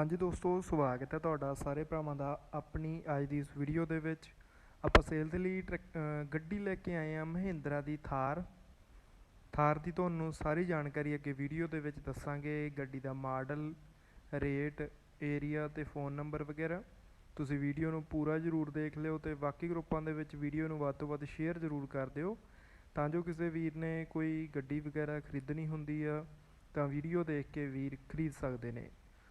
ਹਾਂਜੀ ਦੋਸਤੋ, ਸਵਾਗਤ ਹੈ ਤੁਹਾਡਾ ਸਾਰੇ ਭਰਾਵਾਂ ਦਾ ਆਪਣੀ ਅੱਜ ਦੀ ਇਸ ਵੀਡੀਓ ਦੇ ਵਿੱਚ। ਆਪਾਂ ਸੇਲ ਦੇ ਲਈ ਟਰੈਕ- ਗੱਡੀ ਲੈ ਕੇ ਆਏ ਹਾਂ ਮਹਿੰਦਰਾ ਦੀ ਥਾਰ। ਥਾਰ ਦੀ ਤੁਹਾਨੂੰ ਸਾਰੀ ਜਾਣਕਾਰੀ ਅੱਗੇ ਵੀਡੀਓ ਦੇ ਵਿੱਚ ਦੱਸਾਂਗੇ। ਗੱਡੀ ਦਾ ਮਾਡਲ, ਰੇਟ ਏਰੀਆ ਤੇ ਫੋਨ ਨੰਬਰ ਵਗੈਰਾ। ਤੁਸੀਂ ਵੀਡੀਓ ਨੂੰ ਪੂਰਾ ਜ਼ਰੂਰ ਦੇਖ ਲਿਓ ਤੇ ਬਾਕੀ ਗਰੁੱਪਾਂ ਦੇ ਵਿੱਚ ਵੀਡੀਓ ਨੂੰ ਵੱਧ ਤੋਂ ਵੱਧ ਸ਼ੇਅਰ ਜ਼ਰੂਰ ਕਰ ਦਿਓ। ਤਾਂ ਜੋ ਕਿਸੇ ਵੀਰ ਨੇ ਕੋਈ ਗੱਡੀ ਵਗੈਰਾ ਖਰੀਦਣੀ ਹੁੰਦੀ ਆ, ਤਾਂ ਵੀਡੀਓ ਦੇਖ ਕੇ ਵੀਰ ਖਰੀਦ ਸਕਦੇ ਨੇ।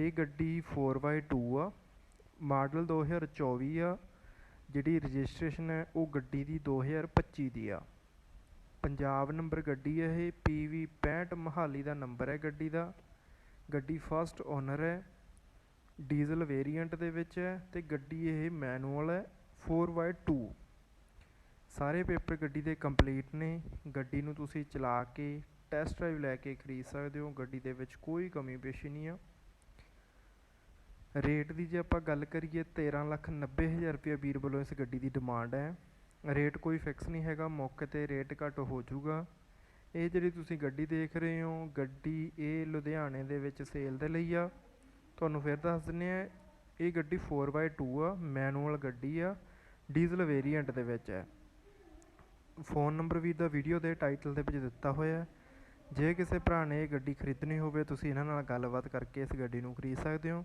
ਇਹ ਗੱਡੀ 4x2 ਆ, ਮਾਡਲ 2024 ਆ, ਜਿਹੜੀ ਰਜਿਸਟ੍ਰੇਸ਼ਨ ਹੈ ਉਹ ਗੱਡੀ ਦੀ 2025 ਦੀ ਆ। ਪੰਜਾਬ ਨੰਬਰ ਗੱਡੀ ਹੈ ਇਹ PV 65 ਮਹਾਲੀ ਦਾ ਨੰਬਰ ਹੈ ਗੱਡੀ ਦਾ। ਗੱਡੀ ਫਸਟ ਓਨਰ ਹੈ ਡੀਜ਼ਲ ਵੇਰੀਐਂਟ ਦੇ ਵਿੱਚ ਹੈ ਤੇ ਗੱਡੀ ਇਹ ਮੈਨੂਅਲ ਹੈ 4x2 ਸਾਰੇ ਪੇਪਰ ਗੱਡੀ ਦੇ ਕੰਪਲੀਟ ਨੇ, ਗੱਡੀ ਨੂੰ ਤੁਸੀਂ ਚਲਾ ਕੇ ਟੈਸਟ ਡਰਾਈਵ ਲੈ ਕੇ ਖਰੀਦ ਸਕਦੇ ਹੋ, ਗੱਡੀ ਦੇ ਵਿੱਚ ਕੋਈ ਕਮੀ ਪੇਸ਼ੀ ਨਹੀਂ ਆ। ਰੇਟ ਦੀ ਜੇ ਆਪਾਂ ਗੱਲ ਕਰੀਏ 13 ਲੱਖ 90 ਹਜ਼ਾਰ ਰੁਪਇਆ ਵੀਰ ਵੱਲੋਂ ਇਸ ਗੱਡੀ ਦੀ ਡਿਮਾਂਡ ਹੈ। ਰੇਟ ਕੋਈ ਫਿਕਸ ਨਹੀਂ ਹੈਗਾ, ਮੌਕੇ ਤੇ ਰੇਟ ਘੱਟ ਹੋ ਜਾਊਗਾ। ਇਹ ਜਿਹੜੀ ਤੁਸੀਂ ਗੱਡੀ ਦੇਖ ਰਹੇ ਹੋ, ਗੱਡੀ ਇਹ ਲੁਧਿਆਣੇ ਦੇ ਵਿੱਚ ਸੇਲ ਦੇ ਲਈ ਆ। ਤੁਹਾਨੂੰ ਫਿਰ ਦੱਸ ਦਿੰਨੇ ਆ ਇਹ ਗੱਡੀ 4x2 ਆ ਮੈਨੂਅਲ ਗੱਡੀ ਆ ਡੀਜ਼ਲ ਵੇਰੀਐਂਟ ਦੇ ਵਿੱਚ ਹੈ। ਫੋਨ ਨੰਬਰ ਵੀ ਦਾ ਵੀਡੀਓ ਦੇ ਟਾਈਟਲ ਦੇ ਵਿੱਚ ਦਿੱਤਾ ਹੋਇਆ ਹੈ। ਜੇ ਕਿਸੇ ਭਰਾ ਨੇ ਇਹ ਗੱਡੀ ਖਰੀਦਣੀ ਹੋਵੇ, ਤੁਸੀਂ ਇਹਨਾਂ ਨਾਲ ਗੱਲਬਾਤ ਕਰਕੇ ਇਸ ਗੱਡੀ ਨੂੰ ਖਰੀਦ ਸਕਦੇ ਹੋ।